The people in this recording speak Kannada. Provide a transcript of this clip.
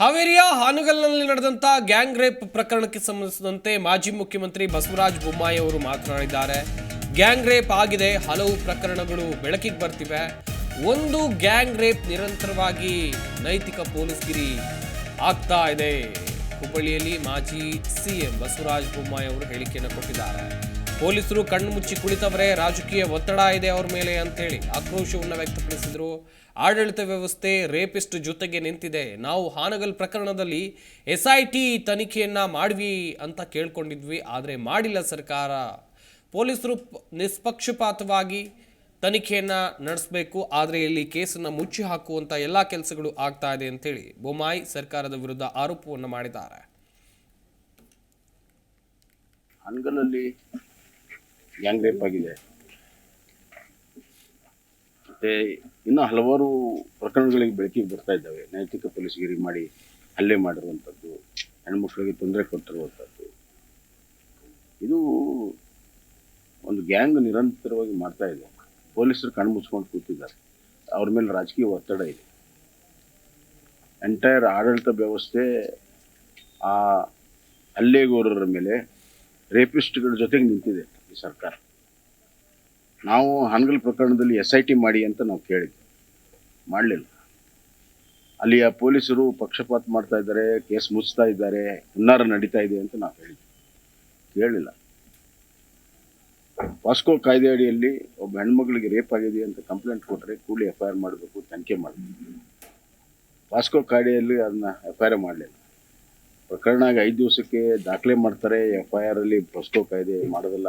ಹಾವೇರಿಯ ಹಾನಗಲ್ನಲ್ಲಿ ನಡೆದಂತ ಗ್ಯಾಂಗ್ ರೇಪ್ ಪ್ರಕರಣಕ್ಕೆ ಸಂಬಂಧಿಸಿದಂತೆ ಮಾಜಿ ಮುಖ್ಯಮಂತ್ರಿ ಬಸವರಾಜ ಬೊಮ್ಮಾಯಿ ಅವರು ಮಾತನಾಡಿದ್ದಾರೆ. ಗ್ಯಾಂಗ್ ರೇಪ್ ಆಗಿದೆ, ಹಲವು ಪ್ರಕರಣಗಳು ಬೆಳಕಿಗೆ ಬರ್ತಿವೆ. ಒಂದು ಗ್ಯಾಂಗ್ ರೇಪ್ ನಿರಂತರವಾಗಿ ನೈತಿಕ ಪೊಲೀಸ್ಗಿರಿ ಆಗ್ತಾ ಇದೆ. ಹುಬ್ಬಳ್ಳಿಯಲ್ಲಿ ಮಾಜಿ ಸಿಎಂ ಬಸವರಾಜ ಬೊಮ್ಮಾಯಿ ಅವರು ಹೇಳಿಕೆಯನ್ನು ಕೊಟ್ಟಿದ್ದಾರೆ. ಪೊಲೀಸರು ಕಣ್ಣು ಮುಚ್ಚಿ ಕುಳಿತವರೇ ರಾಜಕೀಯ ಒತ್ತಡ ಇದೆ ಅವ್ರ ಮೇಲೆ ಅಂತೇಳಿ ಆಕ್ರೋಶವನ್ನು ವ್ಯಕ್ತಪಡಿಸಿದರು. ಆಡಳಿತ ವ್ಯವಸ್ಥೆ ರೇಪಿಸ್ಟ್ ಜೊತೆಗೆ ನಿಂತಿದೆ. ನಾವು ಹಾನಗಲ್ ಪ್ರಕರಣದಲ್ಲಿ ಎಸ್ ಐ ಟಿ ತನಿಖೆಯನ್ನು ಮಾಡ್ವಿ ಅಂತ ಕೇಳ್ಕೊಂಡಿದ್ವಿ, ಆದರೆ ಮಾಡಿಲ್ಲ ಸರ್ಕಾರ. ಪೊಲೀಸರು ನಿಷ್ಪಕ್ಷಪಾತವಾಗಿ ತನಿಖೆಯನ್ನು ನಡೆಸಬೇಕು, ಆದರೆ ಇಲ್ಲಿ ಕೇಸನ್ನು ಮುಚ್ಚಿ ಹಾಕುವಂಥ ಎಲ್ಲ ಕೆಲಸಗಳು ಆಗ್ತಾ ಇದೆ ಅಂತೇಳಿ ಬೊಮ್ಮಾಯಿ ಸರ್ಕಾರದ ವಿರುದ್ಧ ಆರೋಪವನ್ನು ಮಾಡಿದ್ದಾರೆ. ಗ್ಯಾಂಗ್ ರೇಪ್ ಆಗಿದೆ. ಮತ್ತೆ ಇನ್ನೂ ಹಲವಾರು ಪ್ರಕರಣಗಳಿಗೆ ಬೆಳಕಿಗೆ ಬರ್ತಾ ಇದ್ದಾವೆ. ನೈತಿಕ ಪೊಲೀಸ್ಗಿರಿ ಮಾಡಿ ಹಲ್ಲೆ ಮಾಡಿರುವಂಥದ್ದು, ಹೆಣ್ಮಕ್ಳಿಗೆ ತೊಂದರೆ ಕೊಟ್ಟಿರುವಂಥದ್ದು. ಇದು ಒಂದು ಗ್ಯಾಂಗ್ ನಿರಂತರವಾಗಿ ಮಾಡ್ತಾ ಇದೆ. ಪೊಲೀಸರು ಕಣ್ಣು ಮುಚ್ಕೊಂಡು ಕೂತಿದ್ದಾರೆ. ಅವ್ರ ಮೇಲೆ ರಾಜಕೀಯ ಒತ್ತಡ ಇದೆ. ಎಂಟೈರ್ ಆಡಳಿತ ವ್ಯವಸ್ಥೆ ಆ ಹಲ್ಲೆಗೋರರ ಮೇಲೆ ರೇಪಿಸ್ಟ್ಗಳ ಜೊತೆಗೆ ನಿಂತಿದೆ. ಈ ಸರ್ಕಾರ. ನಾವು ಹಾನಗಲ್ ಪ್ರಕರಣದಲ್ಲಿ ಎಸ್ ಐ ಟಿ ಮಾಡಿ ಅಂತ ನಾವು ಕೇಳಿದ್ವಿ. ಮಾಡಲಿಲ್ಲ. ಅಲ್ಲಿಯ ಪೊಲೀಸರು ಪಕ್ಷಪಾತ ಮಾಡ್ತಾ ಇದ್ದಾರೆ, ಕೇಸ್ ಮುಚ್ತಾ ಇದ್ದಾರೆ, ಹುನ್ನಾರ ನಡೀತಾ ಇದೆ ಅಂತ ನಾವು ಹೇಳಿದ್ವಿ. ಕೇಳಿಲ್ಲ. ಪಾಸ್ಕೋ ಕಾಯ್ದೆ ಅಡಿಯಲ್ಲಿ ಒಬ್ಬ ಹೆಣ್ಮಗಳಿಗೆ ರೇಪ್ ಆಗಿದೆ ಅಂತ ಕಂಪ್ಲೇಂಟ್ ಕೊಟ್ಟರೆ ಕೂಡಲೇ ಎಫ್ ಐ ಆರ್ ಮಾಡಬೇಕು, ತನಿಖೆ ಮಾಡಬೇಕು. ಪಾಸ್ಕೋ ಕಾಯ್ದೆಯಲ್ಲಿ ಅದನ್ನ ಎಫ್ ಐ ಆರ್ ಮಾಡಲಿಲ್ಲ. ಪ್ರಕರಣ ಐದು ದಿವಸಕ್ಕೆ ದಾಖಲೆ ಮಾಡ್ತಾರೆ ಎಫ್ ಐ ಆರ್ ಅಲ್ಲಿ ಪಾಸ್ಕೋ ಕಾಯ್ದೆ ಮಾಡೋದಿಲ್ಲ.